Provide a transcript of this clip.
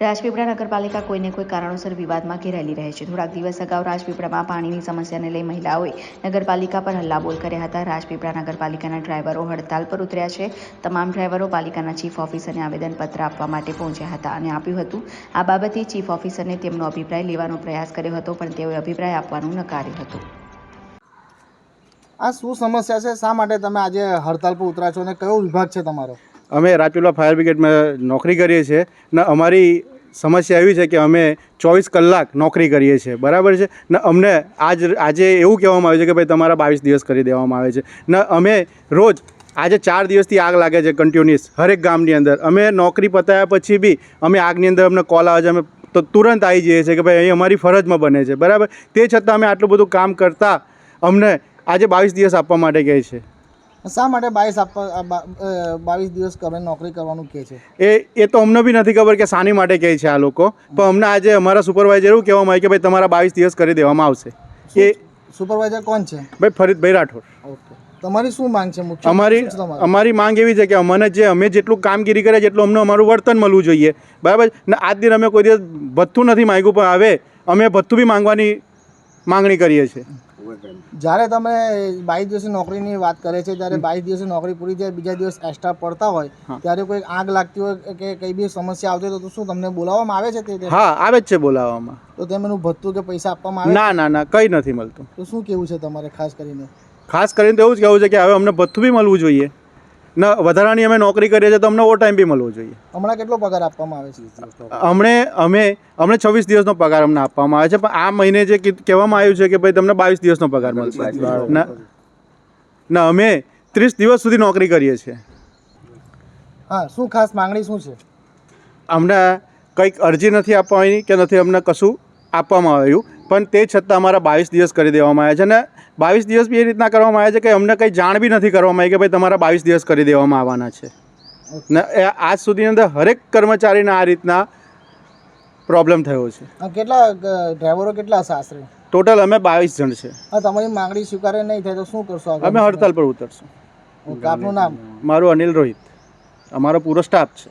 રાજપીપળા નગરપાલિકા કોઈને કોઈ કારણોસર વિવાદમાં ઘેરાયેલી રહે છે. થોડાક દિવસ અગાઉ રાજપીપળામાં પાણીની સમસ્યાને લઈ મહિલાઓએ નગરપાલિકા પર હલ્લાબોલ કર્યા હતા. રાજપીપળા નગરપાલિકાના ડ્રાઈવરો હડતાલ પર ઉતર્યા છે. તમામ ડ્રાઈવરો પાલિકાના ચીફ ઓફિસરને આવેદનપત્ર આપવા માટે પહોંચ્યા હતા અને આપ્યું હતું. આ બાબતે ચીફ ઓફિસરને તેમનો અભિપ્રાય લેવાનો પ્રયાસ કર્યો હતો, પણ તેઓએ અભિપ્રાય આપવાનું નકાર્યું હતું. આ શું સમસ્યા છે? શા માટે તમે આજે હડતાલ પર ઉતરા છો અને કયો વિભાગ છે તમારો? અમે રાજપીપળા ફાયર બ્રિગેડમાં નોકરી કરીએ છીએ ને અમારી સમસ્યા એવી છે કે અમે ચોવીસ કલાક નોકરી કરીએ છીએ. બરાબર છે? ને અમને આજ, આજે એવું કહેવામાં આવે છે કે ભાઈ તમારા બાવીસ દિવસ કરી દેવામાં આવે છે. ને અમે રોજ, આજે ચાર દિવસથી આગ લાગે છે કન્ટિન્યુઅસ હરેક ગામની અંદર. અમે નોકરી પતાવ્યા પછી બી અમે આગની અંદર અમને કોલ આવે છે. અમે તો તુરંત આવી જઈએ છીએ કે ભાઈ અહીં અમારી ફરજમાં બને છે. બરાબર? તે છતાં અમે આટલું બધું કામ કરતાં અમને આજે બાવીસ દિવસ આપવા માટે કહે છે. શા માટે બાવીસ આપવા બાવીસ દિવસ તમે નોકરી કરવાનું કહે છે? એ એ તો અમને બી નથી ખબર કે શાની માટે કહે છે આ લોકો. પણ અમને આજે અમારા સુપરવાઇઝર એવું કહેવામાં આવ્યું કે ભાઈ તમારા બાવીસ દિવસ કરી દેવામાં આવશે. એ સુપરવાઇઝર કોણ છે? ભાઈ ફરીદભાઈ રાઠોડ. ઓકે. તમારી શું માંગ છે મુખ્ય? અમારી? અમારી માંગ એવી છે કે અમને જે અમે જેટલું કામગીરી કરે જેટલું અમને અમારું વર્તન મળવું જોઈએ. બરાબર? ને આજ દિન અમે કોઈ દિવસ ભથ્થું નથી માંગ્યું પણ હવે અમે ભથ્થું બી માંગવાની માંગણી કરીએ છીએ. જ્યારે તમે બાવીસ દિવસે નોકરીની વાત કરે છે ત્યારે બાવીસ દિવસે નોકરી પૂરી થાય બીજા દિવસ એક્સ્ટ્રા પડતા હોય ત્યારે કોઈ આગ લાગતી હોય કે કઈ બી સમસ્યા આવતી હોય તો શું તમને બોલાવવામાં આવે છે તે? હા આવે જ છે બોલાવવામાં. તો તેમનું ભથ્થું કે પૈસા આપવામાં આવે? ના ના ના કંઈ નથી મળતું. તો શું કેવું છે તમારે ખાસ કરીને? ખાસ કરીને તો એવું જ કહેવું છે કે હવે અમને ભથ્થું બી મળવું જોઈએ. ને વધારાની અમે નોકરી કરીએ છીએ તો અમને ઓ ટાઈમ બી મળવો જોઈએ. હમણાં કેટલો પગાર આપવામાં આવે છે અમને અમે અમને છવ્વીસ દિવસનો પગાર અમને આપવામાં આવે છે પણ આ મહિને જે કહેવામાં આવ્યું છે કે ભાઈ તમને બાવીસ દિવસનો પગાર મળશે. ના ના અમે ત્રીસ દિવસ સુધી નોકરી કરીએ છીએ. હા શું ખાસ માંગણી શું છે? અમને કંઈક અરજી નથી આપવાની કે નથી અમને કશું આપવામાં આવ્યું પણ તે છતાં અમારા બાવીસ દિવસ કરી દેવામાં આવ્યા છે અને બાવીસ દિવસ બી એ રીતના કરવામાં આવ્યા છે કે અમને કંઈ જાણ બી નથી કરવામાં આવી કે ભાઈ તમારા બાવીસ દિવસ કરી દેવામાં આવવાના છે. ને આજ સુધીની અંદર હરેક કર્મચારીને આ રીતના પ્રોબ્લેમ થયો છે. કેટલા ડ્રાઈવરો કેટલા હશે આશરે? ટોટલ અમે બાવીસ જણ છે. તમારી માંગણી સ્વીકારે નહીં થાય તો શું કરશો અમે હડતાલ પર ઉતરશું. આપનું નામ? મારું અનિલ રોહિત. અમારો પૂરો સ્ટાફ છે.